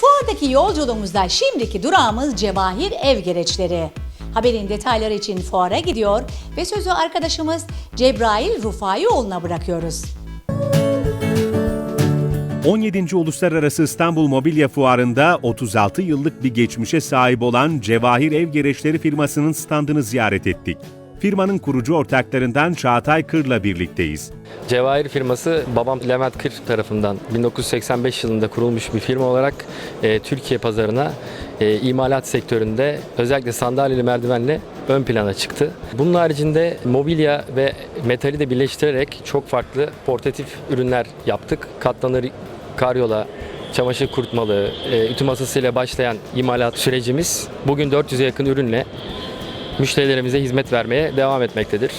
Fuardaki yolculuğumuzda şimdiki durağımız Cevahir Ev Gereçleri. Haberin detayları için fuara gidiyor ve sözü arkadaşımız Cebrail Rufaioğlu'na bırakıyoruz. 17. Uluslararası İstanbul Mobilya Fuarı'nda 36 yıllık bir geçmişe sahip olan Cevahir Ev Gereçleri firmasının standını ziyaret ettik. Firmanın kurucu ortaklarından Çağatay Kır'la birlikteyiz. Cevahir firması babam Levent Kır tarafından 1985 yılında kurulmuş bir firma olarak e, Türkiye pazarına e, imalat sektöründe özellikle sandalyeli merdivenle ön plana çıktı. Bunun haricinde mobilya ve metali de birleştirerek çok farklı portatif ürünler yaptık. Katlanır karyola, çamaşır kurutmalı, e, ütü masasıyla başlayan imalat sürecimiz bugün 400'e yakın ürünle müşterilerimize hizmet vermeye devam etmektedir.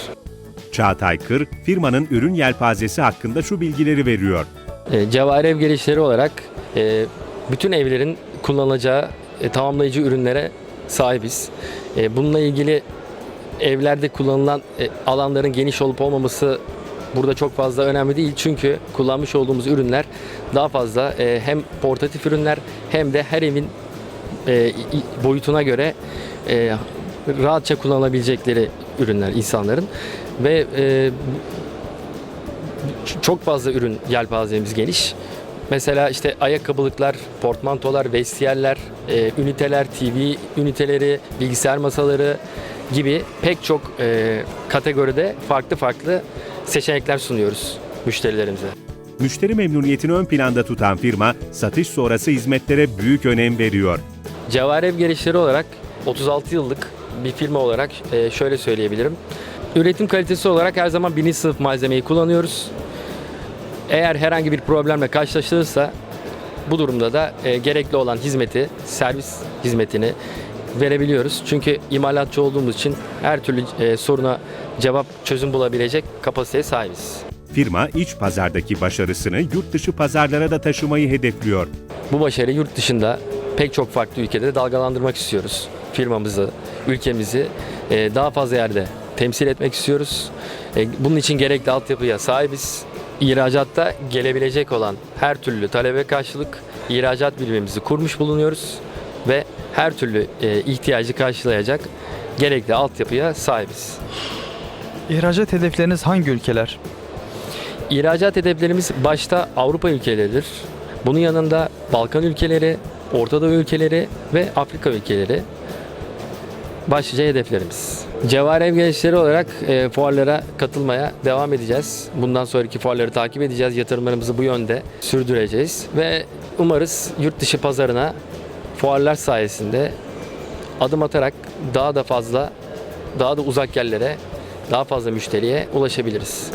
Çağatay Kır, firmanın ürün yelpazesi hakkında şu bilgileri veriyor. E, Cevahir ev gelişleri olarak e, bütün evlerin kullanılacağı e, tamamlayıcı ürünlere sahibiz. E, bununla ilgili evlerde kullanılan e, alanların geniş olup olmaması burada çok fazla önemli değil. Çünkü kullanmış olduğumuz ürünler daha fazla e, hem portatif ürünler hem de her evin e, boyutuna göre e, rahatça kullanabilecekleri ürünler insanların ve e, çok fazla ürün yelpazemiz geniş. Mesela işte ayakkabılıklar, portmantolar, vestiyerler, e, üniteler, TV üniteleri, bilgisayar masaları gibi pek çok e, kategoride farklı farklı seçenekler sunuyoruz müşterilerimize. Müşteri memnuniyetini ön planda tutan firma, satış sonrası hizmetlere büyük önem veriyor. Cevahir Ev Gelişleri olarak 36 yıllık bir firma olarak e, şöyle söyleyebilirim. Üretim kalitesi olarak her zaman birinci sınıf malzemeyi kullanıyoruz. Eğer herhangi bir problemle karşılaşılırsa bu durumda da e, gerekli olan hizmeti, servis hizmetini verebiliyoruz. Çünkü imalatçı olduğumuz için her türlü e, soruna cevap, çözüm bulabilecek kapasiteye sahibiz. Firma iç pazardaki başarısını yurt dışı pazarlara da taşımayı hedefliyor. Bu başarıyı yurt dışında pek çok farklı ülkede de dalgalandırmak istiyoruz. Firmamızı, ülkemizi e, daha fazla yerde temsil etmek istiyoruz. E, Bunun için gerekli altyapıya sahibiz. İhracatta gelebilecek olan her türlü talebe karşılık ihracat birimimizi kurmuş bulunuyoruz ve her türlü e, ihtiyacı karşılayacak gerekli altyapıya sahibiz. İhracat hedefleriniz hangi ülkeler? İhracat hedeflerimiz başta Avrupa ülkeleridir. Bunun yanında Balkan ülkeleri, Orta Doğu ülkeleri ve Afrika ülkeleri başlıca hedeflerimiz. Cevahir Ev Gelişleri olarak e, fuarlara katılmaya devam edeceğiz. Bundan sonraki fuarları takip edeceğiz. Yatırımlarımızı bu yönde sürdüreceğiz. Ve umarız yurt dışı pazarına fuarlar sayesinde adım atarak daha da fazla, daha da uzak yerlere, daha fazla müşteriye ulaşabiliriz.